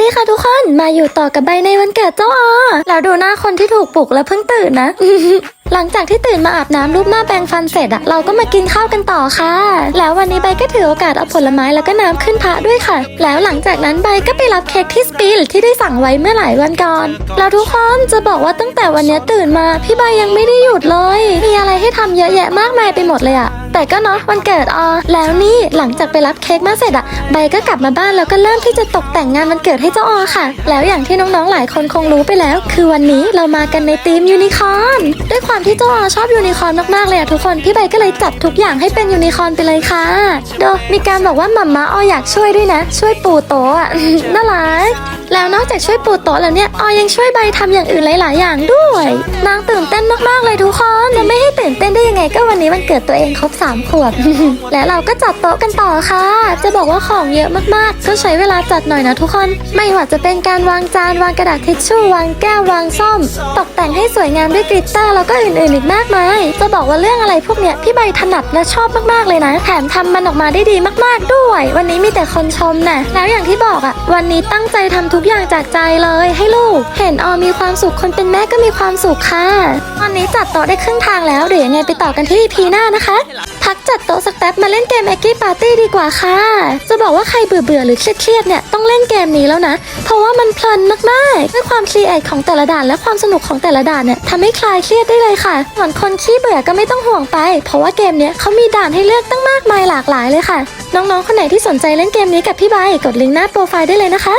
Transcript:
ดีค่ะทุกคนมาอยู่ต่อกับใบในวันเกิดเจ้าอแล้วดูหน้าคนที่ถูกปลุกแล้วเพิ่งตื่นนะ หลังจากที่ตื่นมาอาบน้ำรูปหน้าแปรงฟันเสร็จอะเราก็มากินข้าวกันต่อค่ะ แล้ววันนี้ใบก็ถือโอกาสเอาผลไม้แล้วก็น้ำขึ้นพระด้วยค่ะ แล้วหลังจากนั้นใบก็ไปรับเค้กที่สปีลที่ได้สั่งไว้เมื่อหลายวันก่อน แล้วทุกคนจะบอกว่าตั้งแต่วันนี้ตื่นมาพี่ใบยังไม่ได้หยุดเลย มีอะไรให้ทำเยอะแยะมากมายไปหมดเลยอะแต่ก็เนาะวันเกิดออแล้วนี่หลังจากไปรับเค้กมาเสร็จอะใบก็กลับมาบ้านแล้วก็เริ่มที่จะตกแต่งงานวันเกิดให้เจ้าออค่ะ แล้วอย่างที่น้องๆหลายคนคงรู้ไปแล้ว คือวันนี้เรามากันในธีมยูนิคอร์นด้วยความที่เจ้าออชอบยูนิคอร์นมากๆเลยอะทุกคนพี่ใบก็เลยจัดทุกอย่างให้เป็นยูนิคอร์นไปเลยค่ะโดมีการบอกว่าหมัมม้าอออยากช่วยด้วยนะ ช่วยปูโต๊ะอะน่ารักแล้วนอกจากช่วยปูโต๊ะแล้วเนี่ยออยังช่วยใบทำอย่างอื่นหลาย ๆ อย่างด้วย นางตื่นเต้นมากๆเลยทุกคนจะไม่ให้ตื่นเต้นได้ยังไงก็วันนี้วันเกิดตัวเองครบ3 ขวบ และเราก็จัดโต๊ะกันต่อค่ะ จะบอกว่าของเยอะมากๆ ก็ใช้เวลาจัดหน่อยนะทุกคน ไม่ว่าจะเป็นการวางจานวางกระดาษทิชชู่วางแก้ววางซ่อม ตกแต่งให้สวยงามด้วยกลิตเตอร์แล้วก็อื่นๆอีกมากมาย จะบอกว่าเรื่องอะไรพวกเนี้ยพี่ใบถนัดและชอบมากๆเลยนะ แถมทำมันออกมาได้ดีมากๆด้วย วันนี้มีแต่คนชมนะแล้วอย่างที่บอกอะวันนี้ตั้งใจทำทุกอย่างจากใจเลยให้ลูก เห็นออมีความสุขคนเป็นแม่ก็มีความสุขค่ะวันนี้จัดโต๊ะได้ครึ่งทางแล้วเดี๋ยวยังไงไปต่อกันที่ EP หน้านะคะ พักจัดโต๊ะสักแป๊บมาเล่นเกม Eggy Party ดีกว่าค่ะ จะบอกว่าใครเบื่อเบื่อๆหรือเครียดๆเนี่ยต้องเล่นเกมนี้แล้วนะ เพราะว่ามันเพลินมากๆ ด้วยความครีเอทของแต่ละด่านและความสนุกของแต่ละด่านเนี่ยทำให้คลายเครียดได้เลยค่ะส่วนคนขี้เบื่อก็ไม่ต้องห่วงไป เพราะว่าเกมเนี้ยเขามีด่านให้เลือกตั้งมากมายหลากหลายเลยค่ะ น้องๆคนไหนที่สนใจเล่นเกมนี้กับพี่ใบกดลิงก์หน้าโปรไฟล์ได้เลยนะคะ